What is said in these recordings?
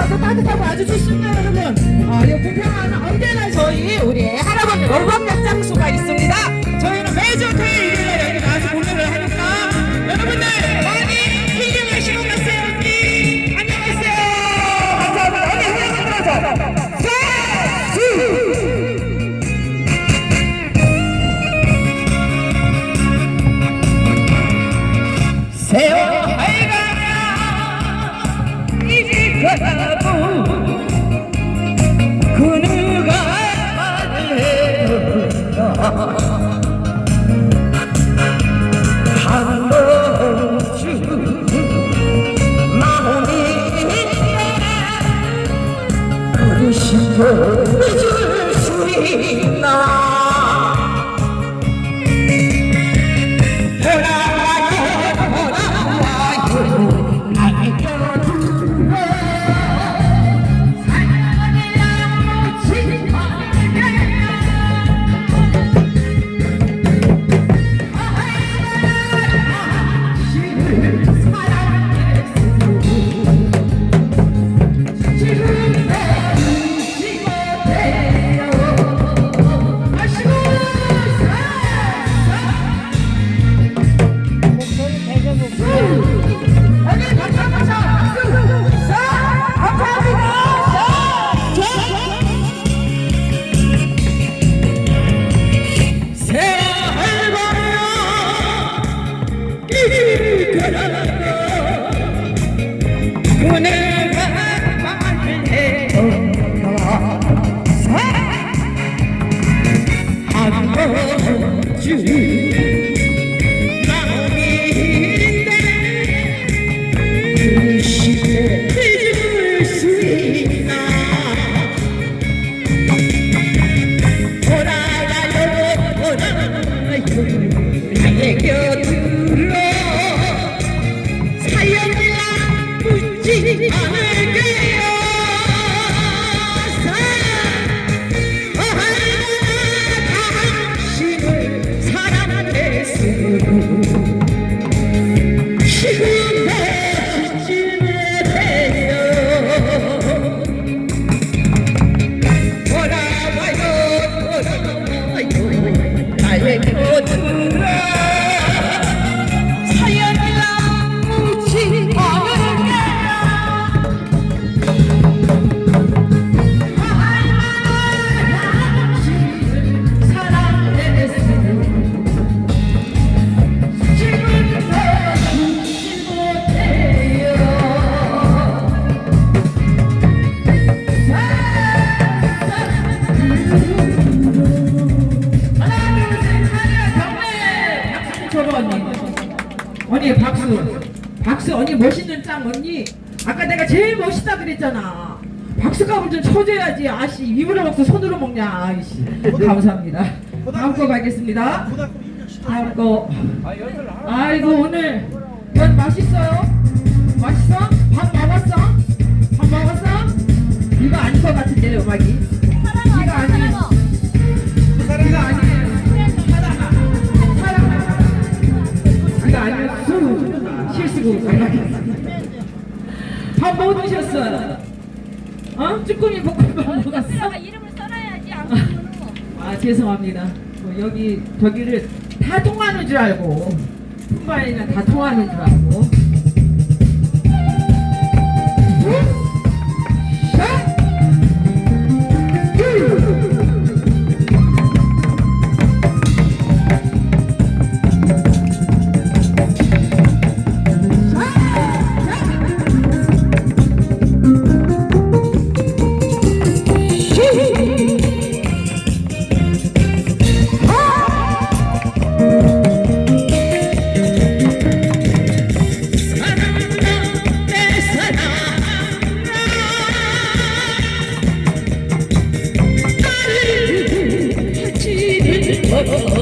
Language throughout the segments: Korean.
와서 따뜻하고 아주 좋습니다 여러분. 어, 이 부평은 언제나 저희 우리 할아버지 월광역 장수가 있습니다. 저희는 매주 토요일 When 언니. 언니 박수. 박수 언니 멋있는 짱 언니. 아까 내가 제일 멋있다 그랬잖아. 박수값을 좀 쳐줘야지 아씨. 입으로 먹고 손으로 먹냐 아이씨. 감사합니다. 다음 거 가겠습니다. 다음 거. 아이고 오늘 면 맛있어요? 맛있어? 쭈꾸미 볶음밥 먹었어? 이름을 써놔야지 안 그러면 아 죄송합니다. 뭐 여기 저기를 다 통하는 줄 알고 품바에는 다 통하는 줄 알고. Hey, hey, hey.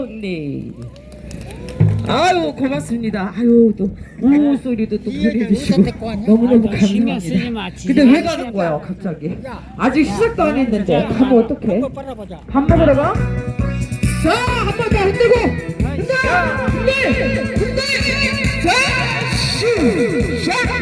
언니. 아유 고맙습니다. 아유 또 우우 소리도 또 보내주시고 너무너무 감사합니다. 근데 왜 가는 거예요 갑자기? 아직 시작도 안 했는데 가면 어떡해? 밥 먹으러 가? 자, 한 번 더 흔들고. 흔들! 흔들! 흔들! 자, 슈! 샷!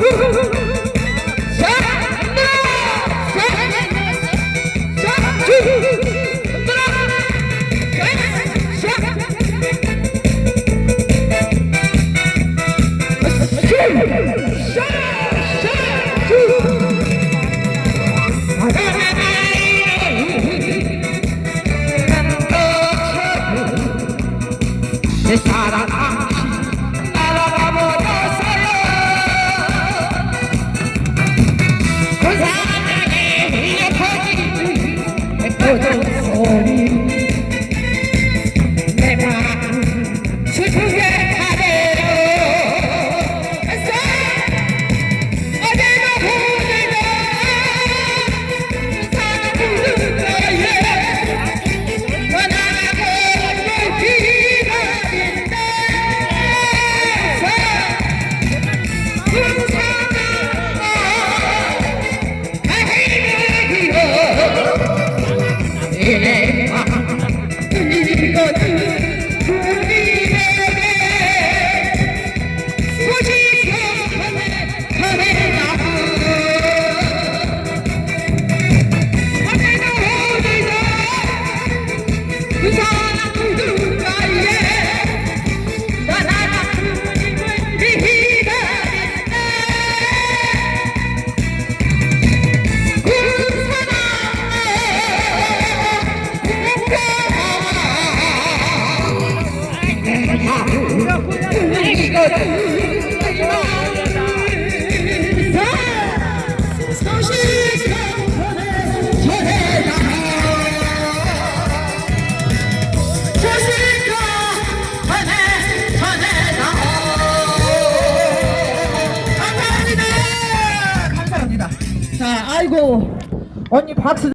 Woo-hoo-hoo! 哦你爬吃